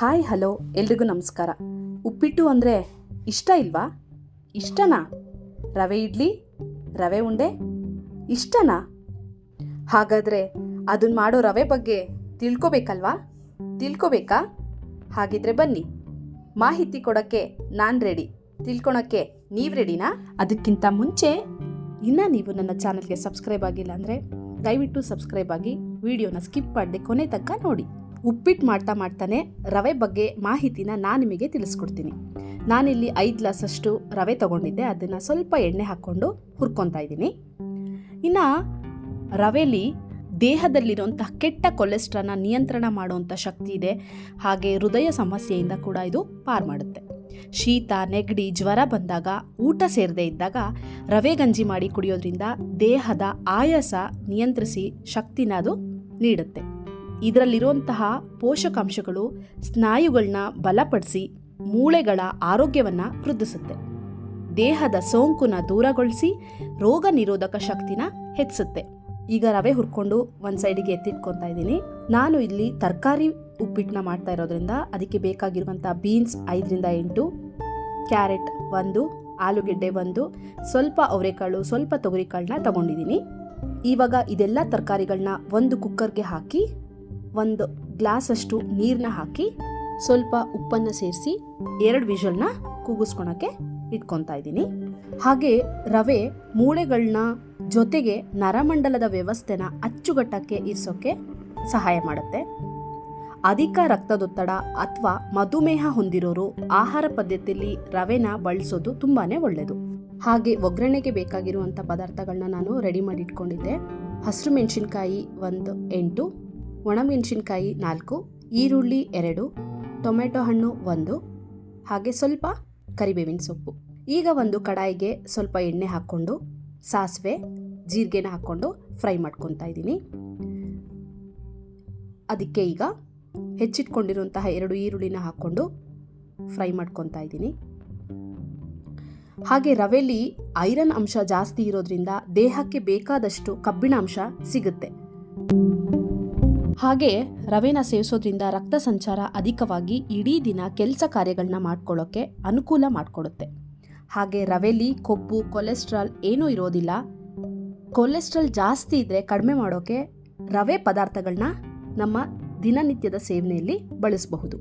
Hi, hello. ಎಲ್ರಿಗೂ ನಮಸ್ಕಾರ. ಉಪ್ಪಿಟ್ಟು ಅಂದರೆ ಇಷ್ಟ ಇಲ್ವಾ? ಇಷ್ಟನಾ? ರವೆ ಇಡ್ಲಿ, ರವೆ ಉಂಡೆ, ಇಷ್ಟನಾ? ಹಾಗಾದರೆ ಅದನ್ನ ಮಾಡೋ ರವೆ ಬಗ್ಗೆ ತಿಳ್ಕೊಬೇಕಲ್ವಾ? ತಿಳ್ಕೊಬೇಕಾ? ಹಾಗಿದ್ರೆ ಬನ್ನಿ. ಮಾಹಿತಿ ಕೊಡೋಕ್ಕೆ ನಾನು ರೆಡಿ ತಿಳ್ಕೊಳಕ್ಕೆ ನೀವು ರೆಡಿನಾ ಅದಕ್ಕಿಂತ ಮುಂಚೆ, ಇನ್ನೂ ನೀವು ನನ್ನ ಚಾನಲ್ಗೆ ಸಬ್ಸ್ಕ್ರೈಬ್ ಆಗಿಲ್ಲ ಅಂದರೆ ದಯವಿಟ್ಟು ಸಬ್ಸ್ಕ್ರೈಬ್ ಆಗಿ ವಿಡಿಯೋನ ಸ್ಕಿಪ್ ಮಾಡದೆ ಕೊನೆ ತನಕ ನೋಡಿ. ಉಪ್ಪಿಟ್ಟು ಮಾಡ್ತಾ ಮಾಡ್ತಾನೆ ರವೆ ಬಗ್ಗೆ ಮಾಹಿತಿನ ನಾನು ನಿಮಗೆ ತಿಳಿಸ್ಕೊಡ್ತೀನಿ. ನಾನಿಲ್ಲಿ ಐದು ಗ್ಲಾಸಷ್ಟು ರವೆ ತಗೊಂಡಿದ್ದೆ, ಅದನ್ನು ಸ್ವಲ್ಪ ಎಣ್ಣೆ ಹಾಕ್ಕೊಂಡು ಹುರ್ಕೊತಾ ಇದ್ದೀನಿ. ಇನ್ನು ರವೆಲಿ ದೇಹದಲ್ಲಿರುವಂತಹ ಕೆಟ್ಟ ಕೊಲೆಸ್ಟ್ರಾಲ್ನ ನಿಯಂತ್ರಣ ಮಾಡುವಂಥ ಶಕ್ತಿ ಇದೆ, ಹಾಗೆ ಹೃದಯ ಸಮಸ್ಯೆಯಿಂದ ಕೂಡ ಇದು ಪಾರು ಮಾಡುತ್ತೆ. ಶೀತ, ನೆಗಡಿ, ಜ್ವರ ಬಂದಾಗ, ಊಟ ಸೇರದೇ ಇದ್ದಾಗ ರವೆ ಗಂಜಿ ಮಾಡಿ ಕುಡಿಯೋದ್ರಿಂದ ದೇಹದ ಆಯಾಸ ನಿಯಂತ್ರಿಸಿ ಶಕ್ತಿನ ಅದು ನೀಡುತ್ತೆ. ಇದರಲ್ಲಿರುವಂತಹ ಪೋಷಕಾಂಶಗಳು ಸ್ನಾಯುಗಳನ್ನ ಬಲಪಡಿಸಿ ಮೂಳೆಗಳ ಆರೋಗ್ಯವನ್ನು ವೃದ್ಧಿಸುತ್ತೆ. ದೇಹದ ಸೋಂಕುನ ದೂರಗೊಳಿಸಿ ರೋಗ ನಿರೋಧಕ ಶಕ್ತಿನ ಹೆಚ್ಚಿಸುತ್ತೆ. ಈಗ ರವೆ ಹುರ್ಕೊಂಡು ಒಂದು ಸೈಡಿಗೆ ಎತ್ತಿಟ್ಕೊತಾ ಇದ್ದೀನಿ. ನಾನು ಇಲ್ಲಿ ತರಕಾರಿ ಉಪ್ಪಿಟ್ಟನ್ನ ಮಾಡ್ತಾ ಇರೋದ್ರಿಂದ ಅದಕ್ಕೆ ಬೇಕಾಗಿರುವಂಥ ಬೀನ್ಸ್ ಐದರಿಂದ ಎಂಟು ಕ್ಯಾರೆಟ್ ಒಂದು, ಆಲೂಗೆಡ್ಡೆ ಒಂದು, ಸ್ವಲ್ಪ ಅವರೆಕಾಳು, ಸ್ವಲ್ಪ ತೊಗರಿಕಾಳನ್ನ ತಗೊಂಡಿದ್ದೀನಿ. ಇವಾಗ ಇದೆಲ್ಲ ತರಕಾರಿಗಳನ್ನ ಒಂದು ಕುಕ್ಕರ್ಗೆ ಹಾಕಿ ಒಂದು ಗ್ಲಾಸಷ್ಟು ನೀರನ್ನ ಹಾಕಿ ಸ್ವಲ್ಪ ಉಪ್ಪನ್ನು ಸೇರಿಸಿ ಎರಡು ವಿಷಲ್ನ ಕೂಗಿಸ್ಕೊಳಕ್ಕೆ ಇಟ್ಕೊತಾ ಇದ್ದೀನಿ. ಹಾಗೆ ರವೆ ಮೂಳೆಗಳನ್ನ ಜೊತೆಗೆ ನರಮಂಡಲದ ವ್ಯವಸ್ಥೆನ ಅಚ್ಚುಗಟ್ಟಕ್ಕೆ ಇರಿಸೋಕ್ಕೆ ಸಹಾಯ ಮಾಡುತ್ತೆ. ಅಧಿಕ ರಕ್ತದೊತ್ತಡ ಅಥವಾ ಮಧುಮೇಹ ಹೊಂದಿರೋರು ಆಹಾರ ಪದ್ಧತಿಯಲ್ಲಿ ರವೆನ ಬಳಸೋದು ತುಂಬಾ ಒಳ್ಳೆಯದು ಹಾಗೆ ಒಗ್ಗರಣೆಗೆ ಬೇಕಾಗಿರುವಂಥ ಪದಾರ್ಥಗಳನ್ನ ನಾನು ರೆಡಿ ಮಾಡಿ ಇಟ್ಕೊಂಡಿದ್ದೆ ಹಸಿರು ಮೆಣಸಿನ್ಕಾಯಿ ಒಂದು ಎಂಟು ಒಣಮೆಣಸಿನ್ಕಾಯಿ ನಾಲ್ಕು, ಈರುಳ್ಳಿ ಎರಡು, ಟೊಮೆಟೊ ಹಣ್ಣು ಒಂದು, ಹಾಗೆ ಸ್ವಲ್ಪ ಕರಿಬೇವಿನ ಸೊಪ್ಪು. ಈಗ ಒಂದು ಕಡಾಯಿಗೆ ಸ್ವಲ್ಪ ಎಣ್ಣೆ ಹಾಕ್ಕೊಂಡು, ಸಾಸಿವೆ, ಜೀರಿಗೆನ ಹಾಕ್ಕೊಂಡು ಫ್ರೈ ಮಾಡ್ಕೊತಾ ಇದ್ದೀನಿ. ಅದಕ್ಕೆ ಈಗ ಹೆಚ್ಚಿಟ್ಕೊಂಡಿರುವಂತಹ ಎರಡು ಈರುಳ್ಳಿನ ಹಾಕ್ಕೊಂಡು ಫ್ರೈ ಮಾಡ್ಕೊತಾ ಇದ್ದೀನಿ. ಹಾಗೆ ರವೆಲಿ ಐರನ್ ಅಂಶ ಜಾಸ್ತಿ ಇರೋದ್ರಿಂದ ದೇಹಕ್ಕೆ ಬೇಕಾದಷ್ಟು ಕಬ್ಬಿಣ ಅಂಶ ಸಿಗುತ್ತೆ. ಹಾಗೆ ರವೆನ ಸೇವಿಸೋದ್ರಿಂದ ರಕ್ತ ಸಂಚಾರ ಅಧಿಕವಾಗಿ ಇಡೀ ದಿನ ಕೆಲಸ ಕಾರ್ಯಗಳನ್ನ ಮಾಡ್ಕೊಳ್ಳೋಕ್ಕೆ ಅನುಕೂಲ ಮಾಡಿಕೊಡುತ್ತೆ. ಹಾಗೆ ರವೆಲಿ, ಕೊಬ್ಬು, ಕೊಲೆಸ್ಟ್ರಾಲ್ ಏನೂ ಇರೋದಿಲ್ಲ. ಕೊಲೆಸ್ಟ್ರಾಲ್ ಜಾಸ್ತಿ ಇದ್ದರೆ ಕಡಿಮೆ ಮಾಡೋಕ್ಕೆ ರವೆ ಪದಾರ್ಥಗಳನ್ನ ನಮ್ಮ ದಿನನಿತ್ಯದ ಸೇವನೆಯಲ್ಲಿ ಬಳಸಬಹುದು.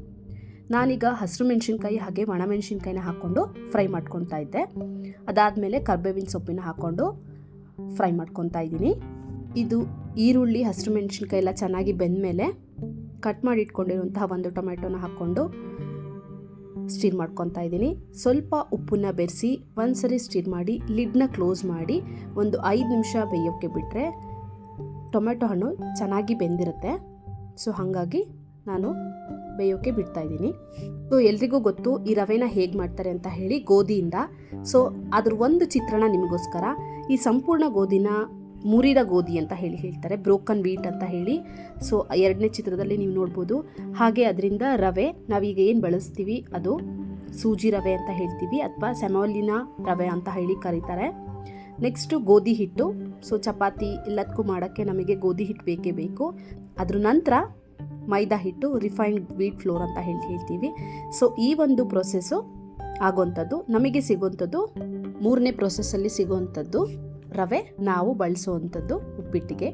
ನಾನೀಗ ಹಸಿರು ಮೆಣಸಿನ್ಕಾಯಿ ಹಾಗೆ ಒಣಮೆಣಸಿನ್ಕಾಯಿನ ಹಾಕ್ಕೊಂಡು ಫ್ರೈ ಮಾಡ್ಕೊತಾ ಇದ್ದೆ. ಅದಾದಮೇಲೆ ಕರ್ಬೇವಿನ ಸೊಪ್ಪಿನ ಹಾಕ್ಕೊಂಡು ಫ್ರೈ ಮಾಡ್ಕೊತಾ ಇದ್ದೀನಿ. ಇದು ಈರುಳ್ಳಿ, ಹಸಿರು ಮೆಣಸಿನ್ಕಾಯಿ ಎಲ್ಲ ಚೆನ್ನಾಗಿ ಬೆಂದಮೇಲೆ ಕಟ್ ಮಾಡಿ ಇಟ್ಕೊಂಡಿರುವಂತಹ ಒಂದು ಟೊಮೆಟೊನ ಹಾಕ್ಕೊಂಡು ಸ್ಟೀರ್ ಮಾಡ್ಕೊತಾ ಇದ್ದೀನಿ. ಸ್ವಲ್ಪ ಉಪ್ಪನ್ನ ಬೆರೆಸಿ ಒಂದ್ಸರಿ ಸ್ಟೀರ್ ಮಾಡಿ ಲಿಡ್ನ ಕ್ಲೋಸ್ ಮಾಡಿ ಒಂದು ಐದು ನಿಮಿಷ ಬೇಯೋಕ್ಕೆ ಬಿಟ್ಟರೆ ಟೊಮೆಟೊ ಹಣ್ಣು ಚೆನ್ನಾಗಿ ಬೆಂದಿರುತ್ತೆ. ಸೊ ಹಾಗಾಗಿ ನಾನು ಬೇಯೋಕ್ಕೆ ಬಿಡ್ತಾ ಇದ್ದೀನಿ. ಸೊ ಎಲ್ರಿಗೂ ಗೊತ್ತು ಈ ರವೆನ ಹೇಗೆ ಮಾಡ್ತಾರೆ ಅಂತ ಹೇಳಿ ಗೋಧಿಯಿಂದ. ಸೊ ಅದ್ರ ಒಂದು ಚಿತ್ರಣ ನಿಮಗೋಸ್ಕರ. ಈ ಸಂಪೂರ್ಣ ಗೋಧಿನ ಮುರಿದ ಗೋಧಿ ಅಂತ ಹೇಳಿ ಹೇಳ್ತಾರೆ ಬ್ರೋಕನ್ ವೀಟ್ ಅಂತ ಹೇಳಿ. ಸೊ ಎರಡನೇ ಚಿತ್ರದಲ್ಲಿ ನೀವು ನೋಡ್ಬೋದು. ಹಾಗೆ ಅದರಿಂದ ರವೆ, ನಾವೀಗ ಏನು ಬಳಸ್ತೀವಿ? ಅದು ಸೂಜಿ ರವೆ ಅಂತ ಹೇಳ್ತೀವಿ, ಅಥವಾ ಸೆಮೋಲಿನ ರವೆ ಅಂತ ಹೇಳಿ ಕರೀತಾರೆ. ನೆಕ್ಸ್ಟು ಗೋಧಿ ಹಿಟ್ಟು. ಸೊ ಚಪಾತಿ ಎಲ್ಲದಕ್ಕೂ ಮಾಡೋಕ್ಕೆ ನಮಗೆ ಗೋಧಿ ಹಿಟ್ಟು ಬೇಕೇ ಬೇಕು. ಅದ್ರ ನಂತರ ಮೈದಾ ಹಿಟ್ಟು ರಿಫೈನ್ಡ್ ವೀಟ್ ಫ್ಲೋರ್ ಅಂತ ಹೇಳಿ ಹೇಳ್ತೀವಿ. ಸೊ ಈ ಒಂದು ಪ್ರೊಸೆಸ್ಸು ಆಗೋವಂಥದ್ದು, ನಮಗೆ ಸಿಗುವಂಥದ್ದು, ಮೂರನೇ ಪ್ರೊಸೆಸ್ಸಲ್ಲಿ ಸಿಗುವಂಥದ್ದು ರವೆ ನಾವು ಬಳಸುವಂಥದ್ದು ಉಪ್ಪಿಟ್ಟಿಗೆ,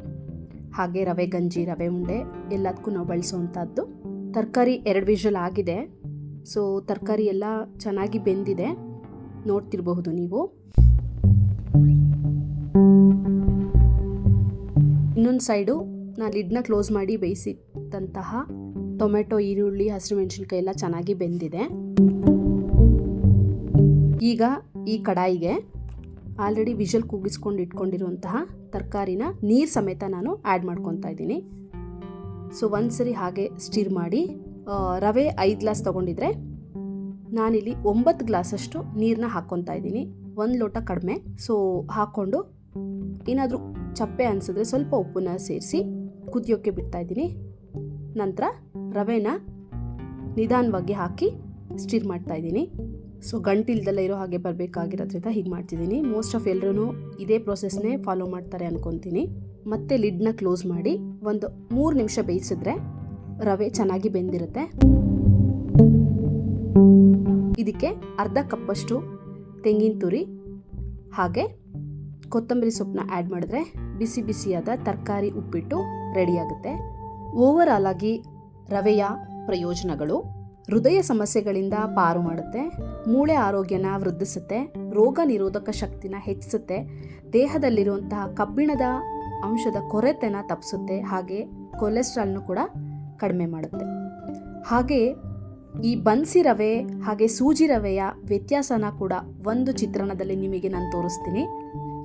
ಹಾಗೆ ರವೆ ಗಂಜಿ, ರವೆ ಉಂಡೆ ಎಲ್ಲದಕ್ಕೂ ನಾವು ಬಳಸುವಂಥದ್ದು. ತರಕಾರಿ ಎರಡು ವಿಷಲ್ ಆಗಿದೆ. ಸೊ ತರಕಾರಿ ಎಲ್ಲ ಚೆನ್ನಾಗಿ ಬೆಂದಿದೆ. ನೋಡ್ತಿರಬಹುದು ನೀವು. ಇನ್ನೊಂದು ಸೈಡು ನಾನು ಲಿಡ್ನ ಕ್ಲೋಸ್ ಮಾಡಿ ಬೇಯಿಸಿದಂತಹ ಟೊಮೆಟೊ, ಈರುಳ್ಳಿ, ಹಸಿರು ಮೆಣಸಿನ್ಕಾಯಿ ಎಲ್ಲ ಚೆನ್ನಾಗಿ ಬೆಂದಿದೆ. ಈಗ ಈ ಕಡಾಯಿಗೆ ಆಲ್ರೆಡಿ ವಿಷಲ್ ಕೂಗಿಸ್ಕೊಂಡು ಇಟ್ಕೊಂಡಿರುವಂತಹ ತರಕಾರಿನ ನೀರು ಸಮೇತ ನಾನು ಆ್ಯಡ್ ಮಾಡ್ಕೊತಾ ಇದ್ದೀನಿ. ಸೊ ಒಂದ್ಸರಿ ಹಾಗೆ ಸ್ಟಿರ್ ಮಾಡಿ ರವೆ ಐದು ಗ್ಲಾಸ್ ತೊಗೊಂಡಿದ್ರೆ ನಾನಿಲ್ಲಿ ಒಂಬತ್ತು ಗ್ಲಾಸಷ್ಟು ನೀರನ್ನ ಹಾಕ್ಕೊತಾ ಇದ್ದೀನಿ. ಒಂದು ಲೋಟ ಕಡಿಮೆ. ಸೊ ಹಾಕ್ಕೊಂಡು ಏನಾದರೂ ಚಪ್ಪೆ ಅನಿಸಿದ್ರೆ ಸ್ವಲ್ಪ ಉಪ್ಪನ್ನ ಸೇರಿಸಿ ಕುದಿಯೋಕ್ಕೆ ಬಿಡ್ತಾ ಇದ್ದೀನಿ. ನಂತರ ರವೆನ ನಿಧಾನವಾಗಿ ಹಾಕಿ ಸ್ಟಿರ್ ಮಾಡ್ತಾ ಸೊ ಗಂಟಿಲ್ದೆಲ್ಲ ಇರೋ ಹಾಗೆ ಬರಬೇಕಾಗಿರೋದ್ರಿಂದ ಹೀಗೆ ಮಾಡ್ತಿದ್ದೀನಿ. ಮೋಸ್ಟ್ ಆಫ್ ಎಲ್ಲರೂ ಇದೇ ಪ್ರೊಸೆಸ್ನೇ ಫಾಲೋ ಮಾಡ್ತಾರೆ ಅನ್ಕೊತೀನಿ. ಮತ್ತೆ ಲಿಡ್ನ ಕ್ಲೋಸ್ ಮಾಡಿ ಒಂದು ಮೂರು ನಿಮಿಷ ಬೇಯಿಸಿದ್ರೆ ರವೆ ಚೆನ್ನಾಗಿ ಬೆಂದಿರುತ್ತೆ. ಇದಕ್ಕೆ ಅರ್ಧ ಕಪ್ಪಷ್ಟು ತೆಂಗಿನ ತುರಿ, ಹಾಗೆ ಕೊತ್ತಂಬರಿ ಸೊಪ್ಪನ್ನ ಆ್ಯಡ್ ಮಾಡಿದ್ರೆ ಬಿಸಿ ಬಿಸಿಯಾದ ತರಕಾರಿ ಉಪ್ಪಿಟ್ಟು ರೆಡಿಯಾಗುತ್ತೆ ಓವರ್ ಆಲ್ ಆಗಿ ರವೆಯ ಪ್ರಯೋಜನಗಳು ಹೃದಯ ಸಮಸ್ಯೆಗಳಿಂದ ಪಾರು ಮಾಡುತ್ತೆ, ಮೂಳೆ ಆರೋಗ್ಯನ ವೃದ್ಧಿಸುತ್ತೆ, ರೋಗ ನಿರೋಧಕ ಶಕ್ತಿನ ಹೆಚ್ಚಿಸುತ್ತೆ, ದೇಹದಲ್ಲಿರುವಂತಹ ಕಬ್ಬಿಣದ ಅಂಶದ ಕೊರತೆನ ತಪ್ಪಿಸುತ್ತೆ ಹಾಗೆ ಕೊಲೆಸ್ಟ್ರಾಲ್ನು ಕೂಡ ಕಡಿಮೆ ಮಾಡುತ್ತೆ. ಹಾಗೆ ಈ ಬನ್ಸಿ ರವೆ ಹಾಗೆ ಸೂಜಿ ರವೆಯ ವ್ಯತ್ಯಾಸನ ಕೂಡ ಒಂದು ಚಿತ್ರಣದಲ್ಲಿ ನಿಮಗೆ ನಾನು ತೋರಿಸ್ತೀನಿ.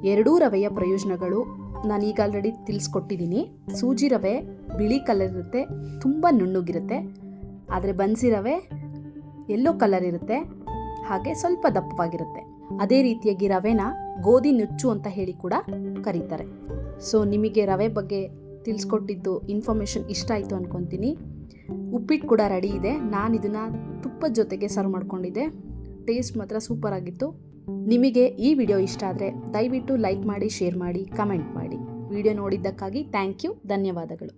ಎರಡೂ ರವೆಯ ಪ್ರಯೋಜನಗಳು ನಾನು ಈಗ ಆಲ್ರೆಡಿ ತಿಳಿಸ್ಕೊಟ್ಟಿದ್ದೀನಿ. ಸೂಜಿ ರವೆ ಬಿಳಿ ಕಲರ್ ಇರುತ್ತೆ, ತುಂಬ ನುಣ್ಣಗಿರುತ್ತೆ. ಆದರೆ ಬನ್ಸಿ ರವೆ ಎಲ್ಲೋ ಕಲರ್ ಇರುತ್ತೆ. ಹಾಗೆ ಸ್ವಲ್ಪ ದಪ್ಪವಾಗಿರುತ್ತೆ. ಅದೇ ರೀತಿಯಾಗಿ ರವೆನ ಗೋಧಿ ನುಚ್ಚು ಅಂತ ಹೇಳಿ ಕೂಡ ಕರೀತಾರೆ. ಸೊ ನಿಮಗೆ ರವೆ ಬಗ್ಗೆ ತಿಳಿಸ್ಕೊಟ್ಟಿದ್ದು ಇನ್ಫಾರ್ಮೇಷನ್ ಇಷ್ಟ ಆಯಿತು ಅಂದ್ಕೊತೀನಿ ಉಪ್ಪಿಟ್ಟು ಕೂಡ ರೆಡಿ ಇದೆ. ನಾನು ಇದನ್ನು ತುಪ್ಪದ ಜೊತೆಗೆ ಸರ್ವ್ ಮಾಡ್ಕೊಂಡಿದ್ದೆ. ಟೇಸ್ಟ್ ಮಾತ್ರ ಸೂಪರ್ ಆಗಿತ್ತು. ನಿಮಗೆ ಈ ವಿಡಿಯೋ ಇಷ್ಟ ಆದರೆ ದಯವಿಟ್ಟು ಲೈಕ್ ಮಾಡಿ ಶೇರ್ ಮಾಡಿ ಕಮೆಂಟ್ ಮಾಡಿ. ವಿಡಿಯೋ ನೋಡಿದ್ದಕ್ಕಾಗಿ ಥ್ಯಾಂಕ್ ಯು ಧನ್ಯವಾದಗಳು.